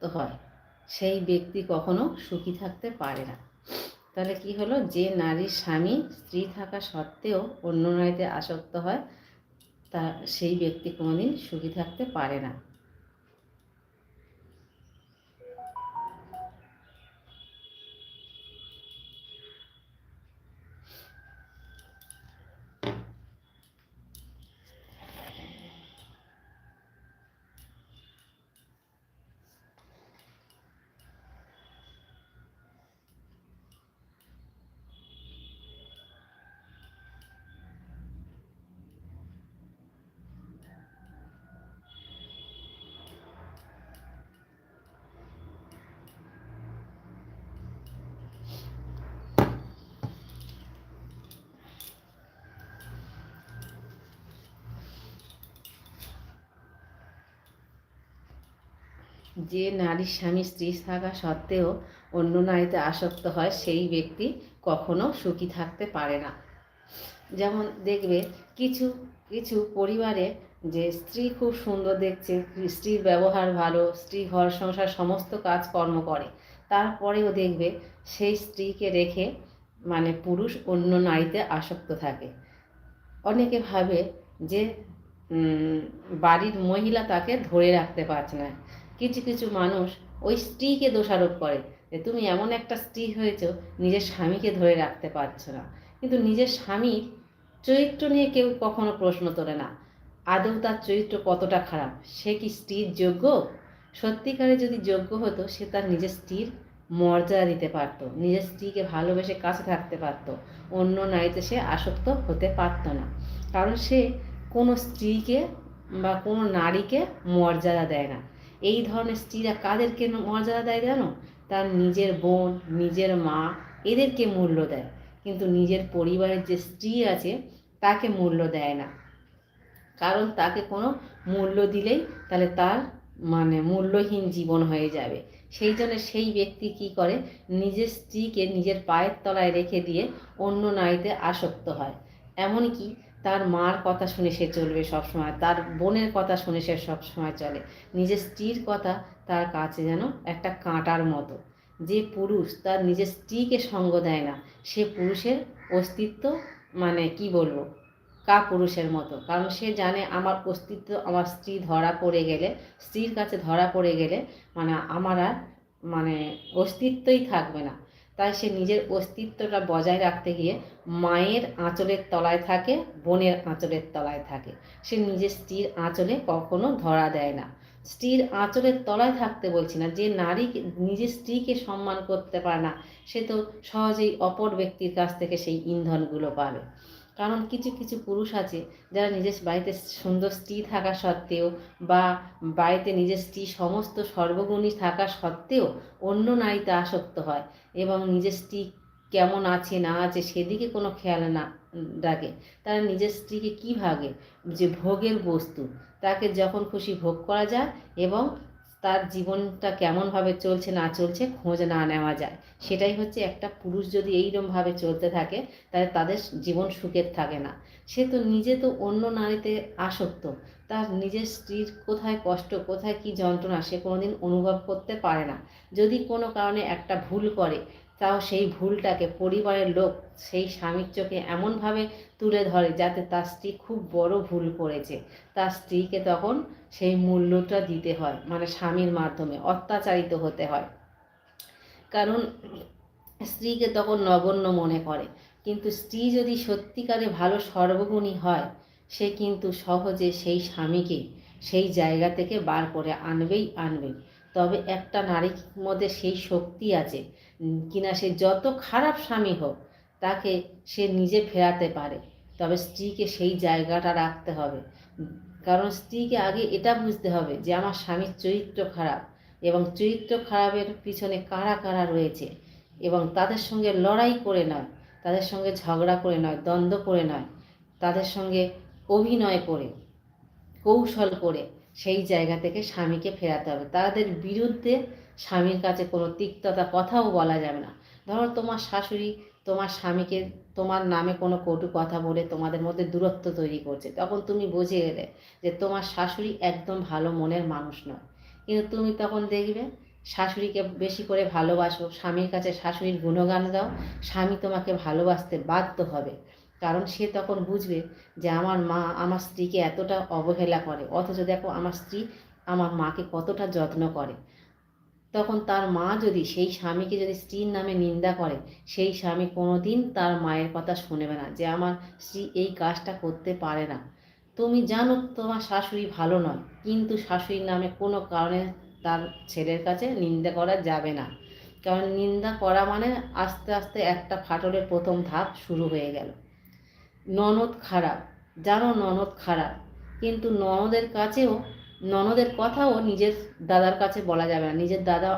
আসক্ত হয়। সেই ব্যক্তি কখনো সুখী থাকতে পারে না। তাহলে কি হলো? যে নারীর স্বামী স্ত্রী থাকা সত্ত্বেও অন্য নারীতে আসক্ত হয়, তা সেই ব্যক্তি কোনোদিন সুখী থাকতে পারে না। যে নারীর স্বামী স্ত্রী থাকা সত্ত্বেও অন্য নারীতে আসক্ত হয়, সেই ব্যক্তি কখনো সুখী থাকতে পারে না। যেমন দেখবে, কিছু কিছু পরিবারে যে স্ত্রী খুব সুন্দর দেখছে, স্ত্রীর ব্যবহার ভালো, স্ত্রী ঘর সংসার সমস্ত কাজকর্ম করে, তারপরেও দেখবে সেই স্ত্রীকে রেখে মানে পুরুষ অন্য নারীতে আসক্ত থাকে। অনেকে ভাবে যে বাড়ির মহিলা তাকে ধরে রাখতে পারছে না। কিছু কিছু মানুষ ওই স্ত্রীকে দোষারোপ করে যে তুমি এমন একটা স্ত্রী হয়েছ, নিজের স্বামীকে ধরে রাখতে পারছ না। কিন্তু নিজের স্বামীর চরিত্র নিয়ে কেউ কখনো প্রশ্ন তোলে না। আদৌ তার চরিত্র কতটা খারাপ? সে কি স্ত্রীর যোগ্য? সত্যিকারে যদি যোগ্য হতো, সে তার নিজের স্ত্রীর মর্যাদা দিতে পারতো, নিজের স্ত্রীকে ভালোবেসে কাছে থাকতে পারতো, অন্য নারীতে সে আসক্ত হতে পারতো না। কারণ সে কোনো স্ত্রীকে বা কোনো নারীকে মর্যাদা দেয় না। এই ধরনের স্ত্রীরা কাদেরকে মর্যাদা দেয় জানো? তার নিজের বোন, নিজের মা, এদেরকে মূল্য দেয়। কিন্তু নিজের পরিবারের যে স্ত্রী আছে, তাকে মূল্য দেয় না। কারণ তাকে কোনো মূল্য দিলেই তাহলে তার মানে মূল্যহীন জীবন হয়ে যাবে। সেই জন্য সেই ব্যক্তি কি করে? নিজের স্ত্রীকে নিজের পায়ের তলায় রেখে দিয়ে অন্য নারীতে আসক্ত হয়। এমনকি তার মার কথা শুনে সে চলবে সবসময়, তার বোনের কথা শুনে সে সবসময় চলে। নিজের স্ত্রীর কথা তার কাছে যেন একটা কাঁটার মতো। যে পুরুষ তার নিজের স্ত্রীকে সঙ্গ দেয় না, সে পুরুষের অস্তিত্ব মানে কি বলব? কা পুরুষের মতো। কারণ সে জানে আমার অস্তিত্ব, আমার স্ত্রী ধরা পড়ে গেলে, স্ত্রীর কাছে ধরা পড়ে গেলে মানে আমার আর মানে অস্তিত্বই থাকবে না। তাই সে নিজের অস্তিত্বটা বজায় রাখতে গিয়ে মায়ের আঁচলের তলায় থাকে, বোনের আঁচলের তলায় থাকে। সে নিজের স্ত্রীর আঁচলে কখনো ধরা দেয় না। স্ত্রীর আঁচলের তলায় থাকতে বলছি না, যে নারী নিজের স্ত্রীকে সম্মান করতে পারে না, সে তো সহজেই অপর ব্যক্তির কাছ থেকে সেই ইন্ধনগুলো পাবে। কারণ কিছু কিছু পুরুষ আছে যারা নিজের বাড়িতে সুন্দর স্ত্রী থাকা সত্ত্বেও বা বাড়িতে নিজের স্ত্রী সমস্ত সর্বগুণী থাকা সত্ত্বেও অন্য নারীতে আসক্ত হয় এবং নিজের স্ত্রী কেমন আছে, না আছে সেদিকে কোনো খেয়াল না রাখে। তারা নিজের স্ত্রীকে কী ভাগে? যে ভোগের বস্তু। তাকে যখন খুশি ভোগ করা যায় এবং তার জীবনটা কেমনভাবে চলছে, না চলছে, খোঁজ না নেওয়া যায়। সেটাই হচ্ছে একটা পুরুষ যদি এইরমভাবে চলতে থাকে, তাহলে তাদের জীবন সুখের থাকে না। সে তো নিজে তো অন্য নারীতে আসক্ত। তার নিজের স্ত্রীর কোথায় কষ্ট, কোথায় কি যন্ত্রণা, সে কোনোদিন অনুভব করতে পারে না। যদি কোনো কারণে একটা ভুল করে তাও সেই ভুলটাকে পরিবারের লোক সেই স্বামীর চোখে এমনভাবে তুলে ধরে যাতে তার স্ত্রী খুব বড় ভুল করেছে। তার স্ত্রীকে তখন সেই মূল্যটা দিতে হয় মানে স্বামীর মাধ্যমে অত্যাচারিত হতে হয়। কারণ স্ত্রীকে তখন নগণ্য মনে করে। কিন্তু স্ত্রী যদি সত্যিকারে ভালো সর্বগুণী হয়, সে কিন্তু সহজে সেই স্বামীকে সেই জায়গা থেকে বার করে আনবেই আনবে। তবে একটা নারীর মধ্যে সেই শক্তি আছে কিনা সে যত খারাপ স্বামী হোক, তাকে সে নিজে ফেরাতে পারে। তবে স্ত্রীকে সেই জায়গাটা রাখতে হবে। কারণ স্ত্রীকে আগে এটা বুঝতে হবে যে, আমার স্বামীর চরিত্র খারাপ এবং চরিত্র খারাপের পিছনে কারা কারা রয়েছে এবং তাদের সঙ্গে লড়াই করে নয়, তাদের সঙ্গে ঝগড়া করে নয়, দ্বন্দ্ব করে নয়, তাদের সঙ্গে অভিনয় করে, কৌশল করে সেই জায়গা থেকে স্বামীকে ফেরাতে হবে। তাদের বিরুদ্ধে স্বামীর কাছে কোনো তিক্ততা কথাও বলা যাবে না। ধরো তোমার শাশুড়ি তোমার স্বামীকে তোমার নামে কোনো কটু কথা বলে তোমাদের মধ্যে দূরত্ব তৈরি করছে, তখন তুমি বুঝে গেলে যে তোমার শাশুড়ি একদম ভালো মনের মানুষ নয়। কিন্তু তুমি তখন দেখবে শাশুড়িকে বেশি করে ভালোবাসো, স্বামীর কাছে শাশুড়ির গুণগান গাও, স্বামী তোমাকে ভালোবাসতে বাধ্য হবে। কারণ সে তখন বুঝবে যে আমার মা আমার স্ত্রীকে এতটা অবহেলা করে, অথচ দেখো আমার স্ত্রী আমার মাকে কতটা যত্ন করে। তখন তার মা যদি সেই স্বামীকে যদি স্ত্রীর নামে নিন্দা করে, সেই স্বামী কোনোদিন তার মায়ের কথা শুনবে না যে আমার স্ত্রী এই কাজটা করতে পারে না। তুমি জানো তোমার শাশুড়ি ভালো নয়, কিন্তু শাশুড়ির নামে কোনো কারণে তার ছেলের কাছে নিন্দা করা যাবে না। কারণ নিন্দা করা মানে আস্তে আস্তে একটা ফাটলের প্রথম ধাপ শুরু হয়ে গেল। ননদ খারাপ, জানো ননদ খারাপ, কিন্তু ননদের কাছেও ননদের কথাও নিজের দাদার কাছে বলা যাবে না। নিজের দাদা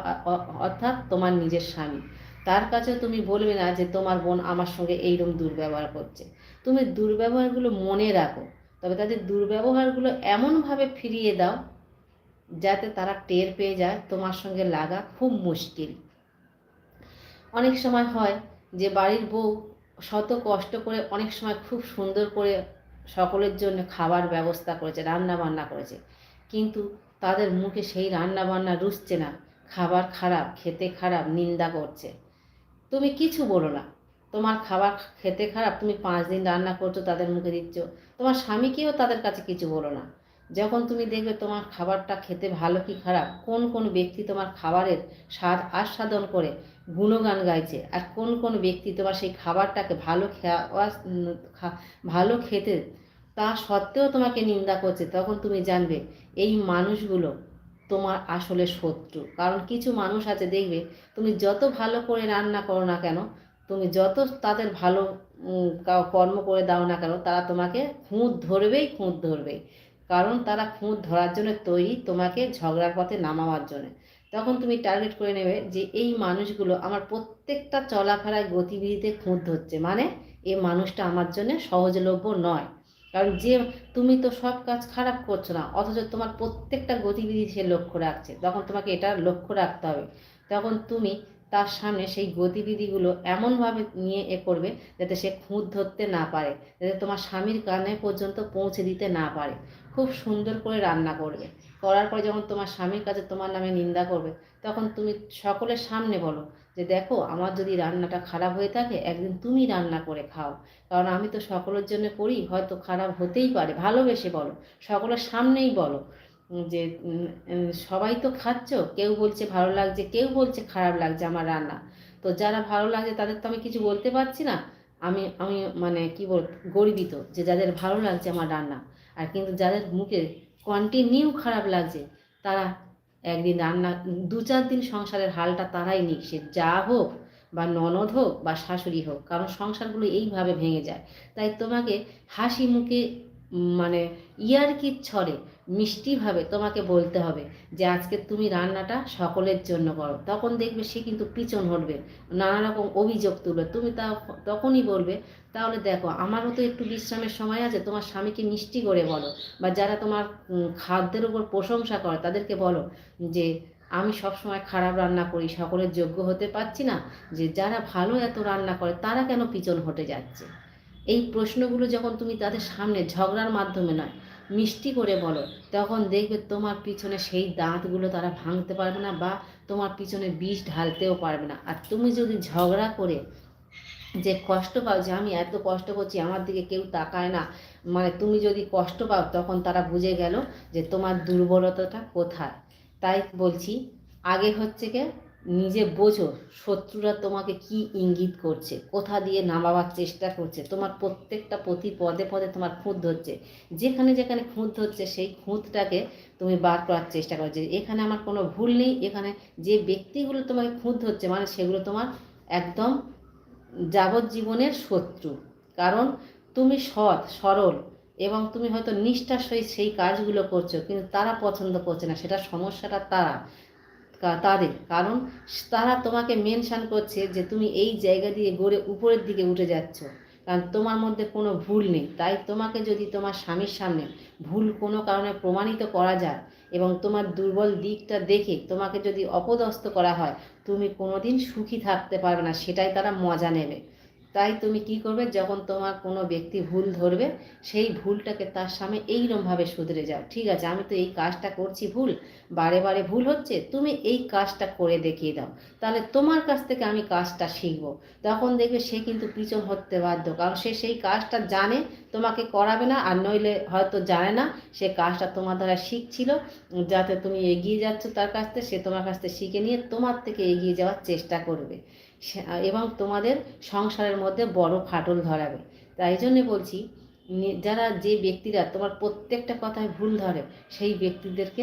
অর্থাৎ তোমার নিজের স্বামী। তার কাছেও তুমি বলবে না যে তোমার বোন আমার সঙ্গে এইরকম দুর্ব্যবহার করছে। তুমি দুর্ব্যবহারগুলো মনে রাখো। তবে তাদের দুর্ব্যবহারগুলো এমনভাবে ফিরিয়ে দাও যাতে তারা টের পেয়ে যায় তোমার সঙ্গে লাগা খুব মুশকিল। অনেক সময় হয় যে বাড়ির বউ শত কষ্ট করে অনেক সময় খুব সুন্দর করে সকলের জন্য খাবার ব্যবস্থা করেছে রান্না বান্না করেছে। কিন্তু তাদের মুখে সেই রান্না বান্না রুচছে না। খাবার খারাপ, খেতে খারাপ, নিন্দা করছে। তুমি কিছু বলো না। তোমার খাবার খেতে খারাপ, তুমি পাঁচ দিন রান্না করছ, তাদের মুখে দিচ্ছ। তোমার স্বামীকেও তাদের কাছে কিছু বলো না। যখন তুমি দেখবে তোমার খাবারটা খেতে ভালো কি খারাপ, কোন কোন ব্যক্তি তোমার খাবারের স্বাদ আস্বাদন করে, গুণগান গাইছে, আর কোন কোন ব্যক্তি তোমার সেই খাবারটাকে ভালো খাওয়া ভালো খেতে তা সত্ত্বেও তোমাকে নিন্দা করছে, তখন তুমি জানবে এই মানুষগুলো তোমার আসলে শত্রু। কারণ কিছু মানুষ আছে, দেখবে তুমি যত ভালো করে রান্না করো না কেন, তুমি যত তাদের ভালো কর্ম করে দাও না কেন, তারা তোমাকে খুঁত ধরবেই খুঁত ধরবেই। কারণ তারা খুঁত ধরার জন্য তৈরি তোমাকে ঝগড়ার পথে নামাবার জন্য। তখন তুমি টার্গেট করে নেবে যে এই মানুষগুলো আমার প্রত্যেকটা চলাফেরায় গতিবিধিতে খুঁত ধরছে। মানে এই মানুষটা আমার জন্য সহজলভ্য নয়। কারণ যে তুমি তো সব কাজ খারাপ করছ না, অথচ তোমার প্রত্যেকটা গতিবিধি সে লক্ষ্য রাখছে। তখন তোমাকে এটা লক্ষ্য রাখতে হবে, তখন তুমি তার সামনে সেই গতিবিধিগুলো এমনভাবে নিয়ে এ করবে যাতে সে খুঁত ধরতে না পারে, যাতে তোমার স্বামীর কানে পর্যন্ত পৌঁছে দিতে না পারে। খুব সুন্দর করে রান্না করবে। করার পর যখন তোমার স্বামীর কাছে তোমার নামে নিন্দা করবে, তখন তুমি সকলের সামনে বলো যে দেখো, আমার যদি রান্নাটা খারাপ হয়ে থাকে, একদিন তুমি রান্না করে খাও। কারণ আমি তো সকলের জন্য করি, হয়তো খারাপ হতেই পারে। ভালোবেসে বলো, সকলের সামনেই বলো। যে সবাই তো খাচ্ছ, কেউ বলছে ভালো লাগছে, কেউ বলছে খারাপ লাগছে আমার রান্না। তো যারা ভালো লাগছে, তাদের তো আমি কিছু বলতে পারছি না। আমি আমি মানে কি বল, গর্বিত যে যাদের ভালো লাগছে আমার রান্না। আর কিন্তু যাদের মুখে কন্টিনিউ খারাপ লাগছে, তারা একদিন রান্না, দু চার দিন সংসারের হালটা তারাই নিক, সে যা হোক বা ননদ হোক বা শাশুড়ি হোক, কারণ সংসারগুলো এইভাবে ভেঙে যায়। তাই তোমাকে হাসি মুখে মানে ইয়ারকির ছড়ে মিষ্টিভাবে তোমাকে বলতে হবে যে আজকে তুমি রান্নাটা সকলের জন্য করো। তখন দেখবে সে কিন্তু পিছন হটবে, নানা রকম অভিযোগ তুলবে। তুমি তা তখনই বলবে, তাহলে দেখো, আমারও তো একটু বিশ্রামের সময় আছে, তোমার স্বামীকে মিষ্টি করে বলো বা যারা তোমার খাদ্যের উপর প্রশংসা করে তাদেরকে বলো যে আমি সব সময় খারাপ রান্না করি, সকলের যোগ্য হতে পারছি না, যে যারা ভালো এত রান্না করে তারা কেন পিছন হটে যাচ্ছে? এই প্রশ্নগুলো যখন তুমি তাদের সামনে ঝগড়ার মাধ্যমে নয় মিষ্টি করে বলো। তখন দেখবে তোমার পিছনে সেই দাঁতগুলো তারা ভাঙতে পারবে না বা তোমার পিছনে বিষ ঢালতেও পারবে না। আর তুমি যদি ঝগড়া করে যে কষ্ট পাও যে আমি এত কষ্ট করছি, আমার দিকে কেউ তাকায় না মানে তুমি যদি কষ্ট পাও তখন তারা বুঝে গেল যে তোমার দুর্বলতাটা কোথায়। তাই বলছি, আগে হচ্ছে কে নিজে বোঝো শত্রুরা তোমাকে কি ইঙ্গিত করছে, কোথা দিয়ে নামাবার চেষ্টা করছে, তোমার প্রত্যেকটা প্রতি পদে পদে তোমার খুঁত ধরছে, যেখানে যেখানে খুঁত ধরছে সেই খুঁতটাকে তুমি বার করার চেষ্টা করো, যে এখানে আমার কোনো ভুল নেই, এখানে যে ব্যক্তিগুলো তোমাকে খুঁত ধরছে মানে সেগুলো তোমার একদম যাবজ্জীবনের শত্রু। কারণ তুমি সৎ, সরল এবং তুমি হয়তো নিষ্ঠার সহিত সেই কাজগুলো করছ, কিন্তু তারা পছন্দ করছে না, সেটা সমস্যাটা তারা। তাদের। কারণ তারা তোমাকে মেনশান করছে যে তুমি এই জায়গা দিয়ে গড়ে উপরের দিকে উঠে যাচ্ছ। কারণ তোমার মধ্যে কোনো ভুল নেই। তাই তোমাকে যদি তোমার স্বামীর সামনে ভুল কোনো কারণে প্রমাণিত করা যায় এবং তোমার দুর্বল দিকটা দেখে তোমাকে যদি অপদস্থ করা হয়, তুমি কোনোদিন সুখী থাকতে পারবে না। সেটাই তারা মজা নেবে। তাই তুমি কি করবে? যখন তোমার কোনো ব্যক্তি ভুল ধরবে, সেই ভুলটাকে তার সামনে এইরমভাবে শুধরে যাও। ঠিক আছে, আমি তো এই কাজটা করছি ভুল, বারে বারে ভুল হচ্ছে, তুমি এই কাজটা করে দেখিয়ে দাও। তাহলে তোমার কাছ থেকে আমি কাজটা শিখব। তখন দেখবে সে কিন্তু পিছন হতে বাধ্য, কারণ সে সেই কাজটা জানে, তোমাকে করাবে না, আর নইলে হয়তো জানে না, সে কাজটা তোমার দ্বারা শিখছিল, যাতে তুমি এগিয়ে যাচ্ছ তার কাছ থেকে, সে তোমার কাছ থেকে শিখে নিয়ে তোমার থেকে এগিয়ে যাওয়ার চেষ্টা করবে। এবং তোমাদের সংসারের মধ্যে বড় ফাটল ধরাবে। তাই জন্য বলছি যারা যে ব্যক্তিরা তোমার প্রত্যেকটা কথায় ভুল ধরে, সেই ব্যক্তিদেরকে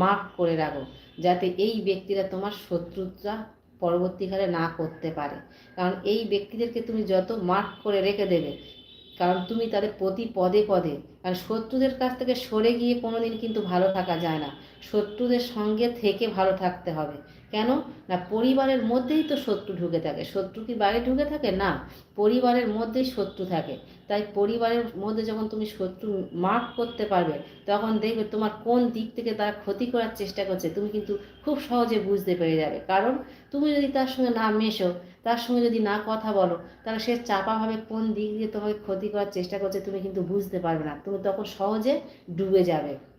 মাফ করে রাখো, যাতে এই ব্যক্তিরা তোমার শত্রুতা পরবর্তীকালে না করতে পারে। কারণ এই ব্যক্তিদেরকে তুমি যত মাফ করে রেখে দেবে, কারণ তুমি তাদের প্রতি পদে পদে, কারণ শত্রুদের কাছ থেকে সরে গিয়ে কোনো দিন কিন্তু ভালো থাকা যায় না। শত্রুদের সঙ্গে থেকে ভালো থাকতে হবে। কেন? না, পরিবারের মধ্যেই তো শত্রু ঢুকে থাকে। শত্রু কি বাইরে ঢুকে থাকে? না, পরিবারের মধ্যেই শত্রু থাকে। তাই পরিবারের মধ্যে যখন তুমি শত্রু মার্ক করতে পারবে, তখন দেখবে তোমার কোন দিক থেকে তারা ক্ষতি করার চেষ্টা করছে, তুমি কিন্তু খুব সহজে বুঝতে পেরে যাবে। কারণ তুমি যদি তার সঙ্গে না মেশো, তার সঙ্গে যদি না কথা বলো, তাহলে সে চাপাভাবে কোন দিক দিয়ে তোমাকে ক্ষতি করার চেষ্টা করছে তুমি কিন্তু বুঝতে পারবে না। তুমি তখন সহজে ডুবে যাবে।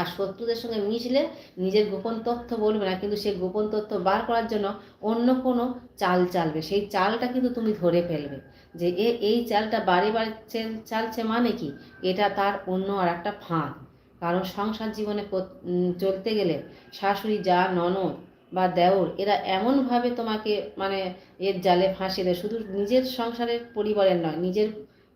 আর শত্রুদের সঙ্গে মিশলে নিজের গোপন তথ্য বলবে না, কিন্তু সেই গোপন তথ্য বার করার জন্য অন্য কোনো চাল চালবে। সেই চালটা কিন্তু তুমি ধরে ফেলবে। যে এ, এই চালটা বাড়ি বাড়ি চালছে মানে কি? এটা তার অন্য আর একটা ফাঁদ। কারণ সংসার জীবনে চলতে গেলে শাশুড়ি, যা, ননদ বা দেওর, এরা এমনভাবে তোমাকে মানে এর জালে ফাঁসে দেয়। শুধু নিজের সংসারের পরিবারের নয়, নিজের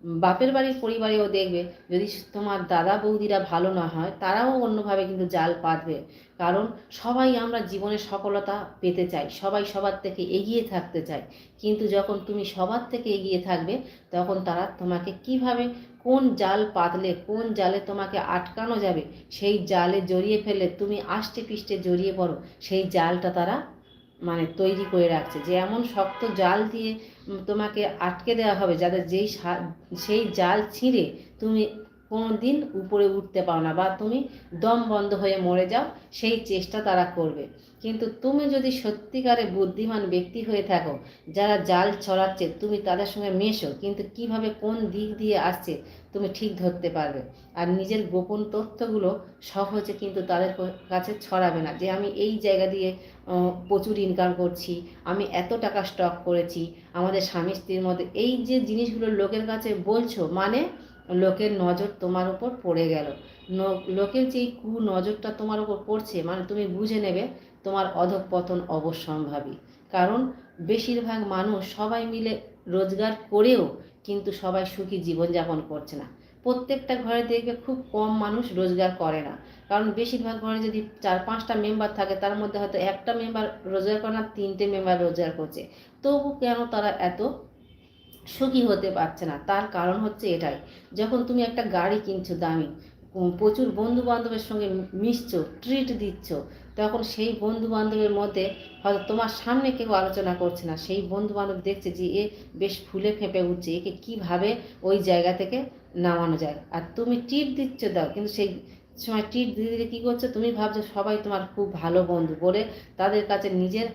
বাপের বাড়ির পরিবারেও দেখবে, যদি তোমার দাদা বৌদিরা ভালো না হয়, তারাও অন্যভাবে কিন্তু জাল পাতবে। কারণ সবাই আমরা জীবনে সফলতা পেতে চাই, সবাই সবার থেকে এগিয়ে থাকতে চাই। কিন্তু যখন তুমি সবার থেকে এগিয়ে থাকবে, তখন তারা তোমাকে কীভাবে, কোন জাল পাতলে, কোন জালে তোমাকে আটকানো যাবে, সেই জালে জড়িয়ে ফেললে তুমি আষ্টে পিষ্টে জড়িয়ে পড়ো, সেই জালটা তারা মানে তৈরি করে রাখছে। যে এমন শক্ত জাল দিয়ে তোমাকে আটকে দেওয়া হবে যাদের যেই সেই জাল ছিঁড়ে তুমি কোনো দিন উপরে উঠতে পারো না বা তুমি দম বন্ধ হয়ে মরে যাও, সেই চেষ্টা তারা করবে। কিন্তু তুমি যদি সত্যিকারে বুদ্ধিমান ব্যক্তি হয়ে থাকো, যারা জাল ছড়াচ্ছে, তুমি তাদের সঙ্গে মেশো, কিন্তু কীভাবে কোন দিক দিয়ে আসছে, তুমি ঠিক ধরতে পারবে। আর নিজের গোপন তথ্যগুলো সহজে কিন্তু তাদের কাছে ছড়াবে না যে, আমি এই জায়গা দিয়ে প্রচুর ইনকাম করছি, আমি এত টাকা স্টক করেছি, আমাদের স্বামী স্ত্রীর মধ্যে এই যে জিনিসগুলো লোকের কাছে বলছো মানে লোকের নজর তোমার উপর পড়ে গেল। লোকের যে কু নজরটা তোমার উপর পড়ছে মানে তুমি বুঝে নেবে তোমার অধঃপতন অবশ্যম্ভাবী কারণ, বেশিরভাগ মানুষ সবাই মিলে রোজগার করেও কিন্তু সবাই সুখী জীবনযাপন করছে না। প্রত্যেকটা ঘরে দেখবে খুব কম মানুষ রোজগার করে না। কারণ, বেশিরভাগ ঘরে যদি চার, পাঁচটা মেম্বার থাকে, তার মধ্যে হয়তো একটা মেম্বার রোজগার করে না, তিনটে মেম্বার রোজগার করছে। তবু কেন তারা এত সুখী হতে পারছে না? তার কারণ হচ্ছে এটাই। যখন তুমি একটা গাড়ি কিনছো দামি, প্রচুর বন্ধু বান্ধবের সঙ্গে মিশছো ট্রিট দিচ্ছ তখন সেই বন্ধু বান্ধবের মধ্যে হয়তো তোমার সামনে কেউ আলোচনা করছে না। সেই বন্ধু বান্ধব দেখছে যে, এ বেশ ফুলে ফেঁপে উঠছে। একে কীভাবে ওই জায়গা থেকে নামানো যায়? আর তুমি টিপ দিচ্ছ, দাও। কিন্তু সেই সময় টিপ দিতে দিতে কী করছ? তুমি ভাবছ সবাই তোমার খুব ভালো বন্ধু বলে তাদের কাছে নিজের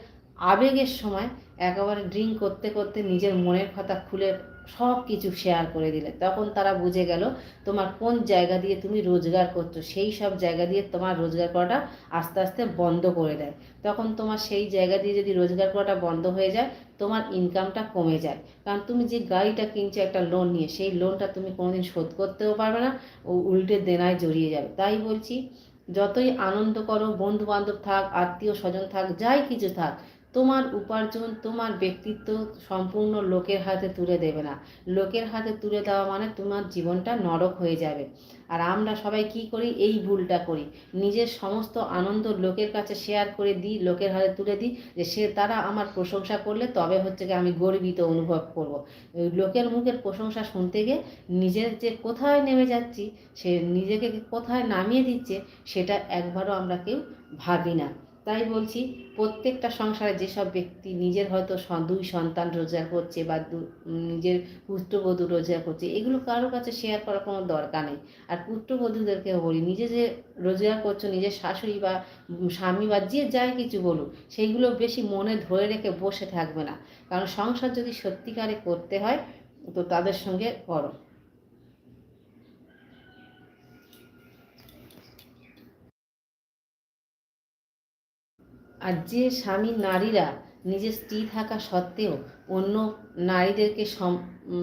আবেগের সময় একেবারে ড্রিঙ্ক করতে করতে নিজের মনের কথা খুলে সব কিছু শেয়ার করে দিলে। তখন তারা বুঝে গেল, তোমার কোন জায়গা দিয়ে তুমি রোজগার করছ, সেই সব জায়গা দিয়ে তোমার রোজগার করাটা আস্তে আস্তে বন্ধ করে দেয়। তখন তোমার সেই জায়গা দিয়ে যদি রোজগার করাটা বন্ধ হয়ে যায়, তোমার ইনকামটা কমে যায়। কারণ তুমি যে গাড়িটা কিনছো, একটা লোন নিয়ে, সেই লোনটা তুমি কোনোদিন শোধ করতেও পারবে না, ও উল্টে দেনায় জড়িয়ে যাবে। তাই বলছি, যতই আনন্দ করো বন্ধু বান্ধব থাক আত্মীয় স্বজন থাক, যাই কিছু থাক তোমার উপার্জন, তোমার ব্যক্তিত্ব সম্পূর্ণ লোকের হাতে তুলে দেবে না। লোকের হাতে তুলে দেওয়া মানে তোমার জীবনটা নরক হয়ে যাবে। আর আমরা সবাই কি করি? এই ভুলটা করি। নিজের সমস্ত আনন্দ লোকের কাছে শেয়ার করে দিই, লোকের হাতে তুলে দিই যে সে তারা আমার প্রশংসা করলে তবে হচ্ছে কি আমি গর্বিত অনুভব করব। লোকের মুখের প্রশংসা শুনতে গিয়ে নিজের যে কোথায় নেমে যাচ্ছি, সে নিজেকে কোথায় নামিয়ে দিচ্ছে, সেটা একবারও আমরা কেউ ভাবি না। তাই বলছি, প্রত্যেকটা সংসারে যেসব ব্যক্তি নিজের হয়তো দুই সন্তান রোজগার করছে বা নিজের পুত্রবধূ রোজগার করছে, এগুলো কারোর কাছে শেয়ার করার কোনো দরকার নেই। আর পুত্রবধূদেরকে বলি, নিজে যে রোজগার করছ, নিজের শাশুড়ি বা স্বামী বা যে যাই কিছু বলুক, সেইগুলো বেশি মনে ধরে রেখে বসে থাকবে না। কারণ সংসার যদি সত্যিকারে করতে হয়, তো তাদের সঙ্গে করো। আর যে স্বামী নারীরা নিজের স্ত্রী থাকা সত্ত্বেও অন্য নারীদেরকে সম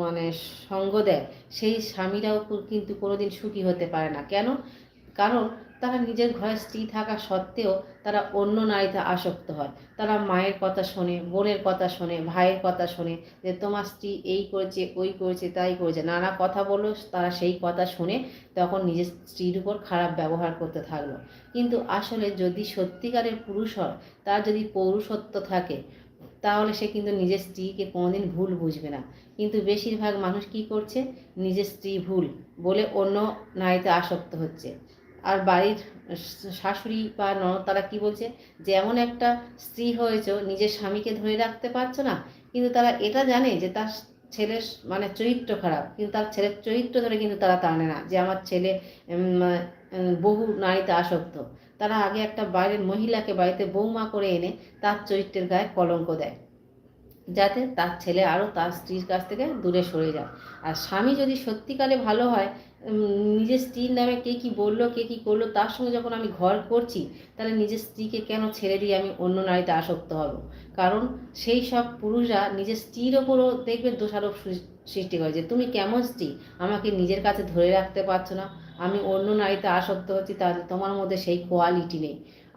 মানে সঙ্গ দেয়, সেই স্বামীরাও কিন্তু কোনোদিন সুখী হতে পারে না। কেন? কারণ তারা নিজের ঘরে স্ত্রী থাকা সত্ত্বেও তারা অন্য নারীতে আসক্ত হয়। তারা মায়ের কথা শোনে, বোনের কথা শোনে, ভাইয়ের কথা শোনে যে, তোমার স্ত্রী এই করেছে, ওই করেছে, তাই করেছে। নানা কথা বলল, তারা সেই কথা শুনে তখন নিজের স্ত্রীর উপর খারাপ ব্যবহার করতে থাকল। কিন্তু আসলে যদি সত্যিকারের পুরুষ হয়, তার যদি পৌরুষত্ব থাকে, তাহলে সে কিন্তু নিজের স্ত্রীকে কোনোদিন ভুল বুঝবে না। কিন্তু বেশিরভাগ মানুষ কি করছে? নিজের স্ত্রী ভুল বলে অন্য নারীতে আসক্ত হচ্ছে। আর বাড়ির শাশুড়ি বা ননদ, তারা কি বলছে? যে এমন একটা স্ত্রী হয়েছে নিজের স্বামীকে ধরে রাখতে পারছ না, কিন্তু তারা এটা জানে যে তার ছেলের মানে চরিত্র খারাপ, কিন্তু তার ছেলের চরিত্র ধরে কিন্তু তারা টানে না যে আমার ছেলে বহু নারীতে আসক্ত। তারা আগে একটা বাইরের মহিলাকে বাড়িতে বৌমা করে এনে তার চরিত্রের গায়ে কলঙ্ক দেয়, যাতে তার ছেলে আরও তার স্ত্রীর কাছ থেকে দূরে সরে যায়। আর স্বামী যদি সত্যিকারে ভালো হয় নিজের স্ত্রীর নামে কে কি বলল, কে কি করল, তার সঙ্গে যখন আমি ঘর করছি, তাহলে নিজের স্ত্রীকে কেন ছেড়ে দিয়ে আমি অন্য নারীতে আসক্ত হব? কারণ সেই সব পুরুষরা নিজের স্ত্রীর ওপরও দেখবে দোষারোপ সৃষ্টি করে যে, তুমি কেমন স্ত্রী? আমাকে নিজের কাছে ধরে রাখতে পারছ না। আমি অন্য নারীতে আসক্ত হচ্ছি, তাহলে তোমার মধ্যে সেই কোয়ালিটি নেই।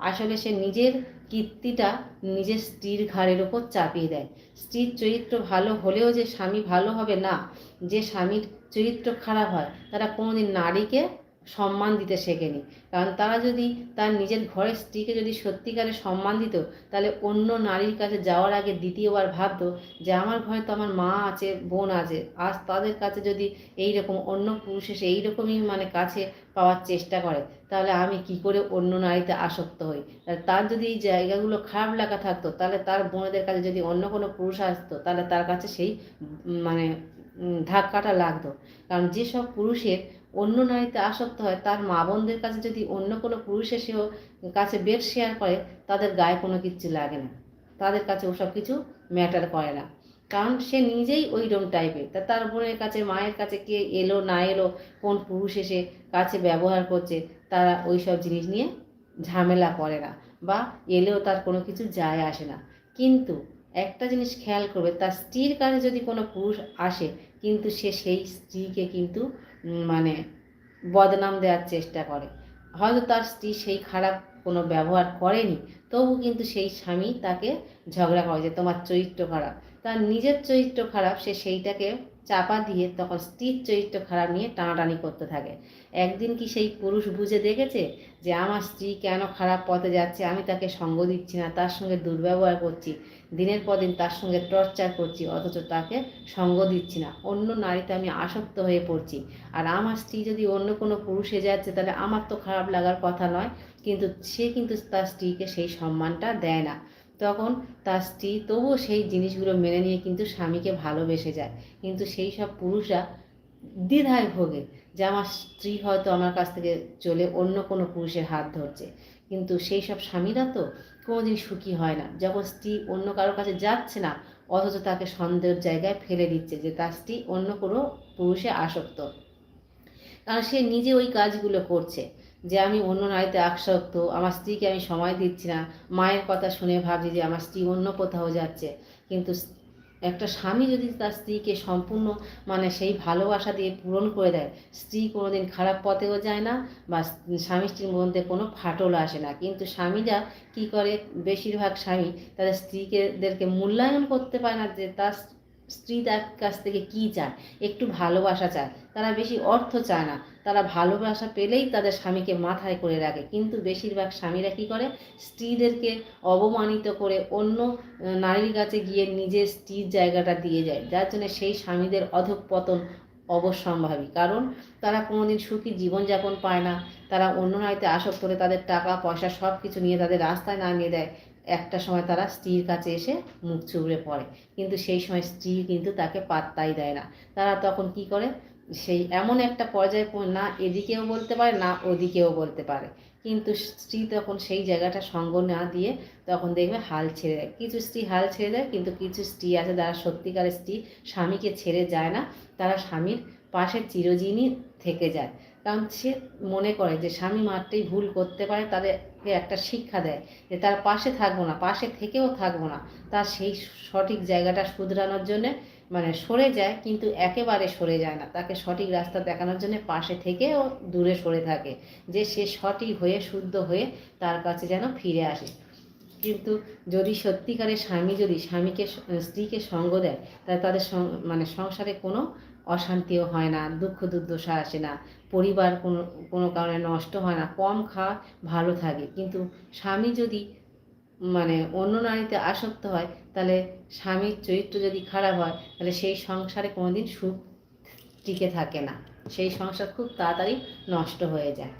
আসলে সে নিজের কীর্তিটা নিজের স্ত্রীর ঘাড়ের ওপর চাপিয়ে দেয়। স্ত্রীর চরিত্র ভালো হলেও যে স্বামী ভালো হবে না, যে স্বামীর চরিত্র খারাপ হয়, তারা কোনোদিন নারীকে সম্মান দিতে শেখেনি। কারণ তারা যদি তার নিজের ঘরের স্ত্রীকে যদি সত্যিকারে সম্মান দিত, তাহলে অন্য নারীর কাছে যাওয়ার আগে দ্বিতীয়বার ভাবতো যে, আমার ঘরে তো আমার মা আছে, বোন আছে, আজ তাদের কাছে যদি এই রকম অন্য পুরুষ এসে এইরকমই মানে কাছে পাওয়ার চেষ্টা করে, তাহলে আমি কি করে অন্য নারীতে আসক্ত হই? তার যদি এই জায়গাগুলো খারাপ লাগা থাকতো, তাহলে তার বোনেদের কাছে যদি অন্য কোনো পুরুষ আসতো, তাহলে তার কাছে সেই মানে ধাক্কাটা লাগতো। কারণ যেসব পুরুষের অন্য নারীতে আসক্ত হয়, তার মা বোনদের কাছে যদি অন্য কোনো পুরুষ এসেও কাছে বেড শেয়ার করে, তাদের গায়ে কোনো কিছু লাগে না। তাদের কাছে ওসব কিছু ম্যাটার করে না। কারণ সে নিজেই ওই ওইরকম টাইপের তা তার বোনের কাছে, মায়ের কাছে কে এলো, না এলো, কোন পুরুষ এসে কাছে ব্যবহার করছে, তারা ওই সব জিনিস নিয়ে ঝামেলা করে না। বা এলেও তার কোনো কিছু যায় আসে না। কিন্তু একটা জিনিস খেয়াল করবে, তার স্ত্রীর কাছে যদি কোনো পুরুষ আসে, কিন্তু সে সেই স্ত্রীকে কিন্তু মানে বদনাম দেওয়ার চেষ্টা করে। হয়তো তার স্ত্রী সেই খারাপ কোনো ব্যবহার করেনি, তবু কিন্তু সেই স্বামী তাকে ঝগড়া করে যে তোমার চরিত্র খারাপ। তার নিজের চরিত্র খারাপ, সে সেইটাকে চাপা দিয়ে তখন স্ত্রীর চরিত্র খারাপ নিয়ে টানাটানি করতে থাকে। একদিন কি সেই পুরুষ বুঝে দেখেছে যে আমার স্ত্রী কেন খারাপ পথে যাচ্ছে, আমি তাকে সঙ্গ দিচ্ছি না, তার সঙ্গে দুর্ব্যবহার করছি? দিনের পর দিন তার সঙ্গে টর্চার করছি, অথচ তাকে সঙ্গ দিচ্ছি না। অন্য নারীতে আমি আসক্ত হয়ে পড়ছি। আর আমার স্ত্রী যদি অন্য কোনো পুরুষে যাচ্ছে, তাহলে আমার তো খারাপ লাগার কথা নয়, কিন্তু সে কিন্তু তার স্ত্রীকে সেই সম্মানটা দেয় না। তখন তার স্ত্রী তবুও সেই জিনিসগুলো মেনে নিয়ে কিন্তু স্বামীকে ভালোবেসে যায়। কিন্তু সেই সব পুরুষরা দ্বিধায় ভোগে যে আমার স্ত্রী হয়তো আমার কাছ থেকে চলে অন্য কোনো পুরুষের হাত ধরছে। কিন্তু সেই সব স্বামীরা তো কোনোদিন সুখী হয় না। যখন স্ত্রী অন্য কারোর কাছে যাচ্ছে না, অথচ তাকে সন্দেহের জায়গায় ফেলে দিচ্ছে যে তার স্ত্রী অন্য কোনো পুরুষে আসক্ত। কারণ সে নিজে ওই কাজগুলো করছে, যে আমি অন্য নারীতে আসক্ত, আমার স্ত্রীকে আমি সময় দিচ্ছি না, মায়ের কথা শুনে ভাবছি যে আমার স্ত্রী অন্য কোথাও যাচ্ছে। কিন্তু একটা স্বামী যদি তার স্ত্রীকে সম্পূর্ণ মানে সেই ভালোবাসা দিয়ে পূরণ করে দেয়, স্ত্রী কোনোদিন খারাপ পথেও যায় না বা স্বামী স্ত্রীর মধ্যে কোনো ফাটল আসে না। কিন্তু স্বামীরা কি করে? বেশিরভাগ স্বামী তাদের স্ত্রীকেদেরকে মূল্যায়ন করতে পারে না যে তার স্ত্রী তার কাছ থেকে কী চায়? একটু ভালোবাসা চায়। তারা বেশি অর্থ চায় না। তারা ভালোবাসা পেলেই তাদের স্বামীকে মাথায় করে রাখে। কিন্তু বেশিরভাগ স্বামীরা কী করে? স্ত্রীদেরকে অবমানিত করে অন্য নারীর কাছে গিয়ে নিজের স্ত্রীর জায়গাটা দিয়ে যায়। যার জন্য সেই স্বামীদের অধঃপতন অবশ্যম্ভাবী কারণ তারা কোনোদিন সুখী জীবনযাপন পায় না। তারা অন্য নারীতে আসক্ত হলে তাদের টাকা, পয়সা সব কিছু নিয়ে তাদের রাস্তায় নামিয়ে দেয়। একটা সময় তারা স্ত্রীর কাছে এসে মুখ চুবড়ে পড়ে। কিন্তু সেই সময় স্ত্রী কিন্তু তাকে পাত্তাই দেয় না। তারা তখন কি করে? সেই এমন একটা পর্যায়ে না এদিকেও বলতে পারে, না ওদিকেও বলতে পারে। কিন্তু স্ত্রী তখন সেই জায়গাটা সঙ্গ না দিয়ে তখন দেখবে হাল ছেড়ে দেয়। কিছু স্ত্রী হাল ছেড়ে দেয়, কিন্তু কিছু স্ত্রী আছে যারা সত্যিকারের স্ত্রী, স্বামীকে ছেড়ে যায় না। তারা স্বামীর পাশে চিরদিনই থেকে যায়। কারণ সে মনে করে যে স্বামী মাত্রেই ভুল করতে পারে তাদেরকে একটা শিক্ষা দেয় যে তার পাশে থাকব না, পাশে থেকেও থাকব না। তার সেই সঠিক জায়গাটা শুধরানোর জন্যে মানে সরে যায়, কিন্তু একেবারে সরে যায় না। তাকে সঠিক রাস্তা দেখানোর জন্য পাশে থেকেও দূরে সরে থাকে, যে সে সঠিক হয়ে, শুদ্ধ হয়ে তার কাছে যেন ফিরে আসে। কিন্তু যদি সত্যিকারের স্বামী যদি স্বামীকে, স্ত্রীকে সঙ্গ দেয়, তাহলে তাদের মানে সংসারে কোনো অশান্তিও হয় না দুঃখ দুর্দশা আসে না। পরিবার কোনো কোনো কারণে নষ্ট হয় না, কম খাওয়া ভালো থাকে। কিন্তু স্বামী যদি মানে অন্য নারীতে আসক্ত হয়, তাহলে স্বামীর চরিত্র যদি খারাপ হয়, তাহলে সেই সংসারে কোনোদিন সুখ টিকে থাকে না। সেই সংসার খুব তাড়াতাড়ি নষ্ট হয়ে যায়।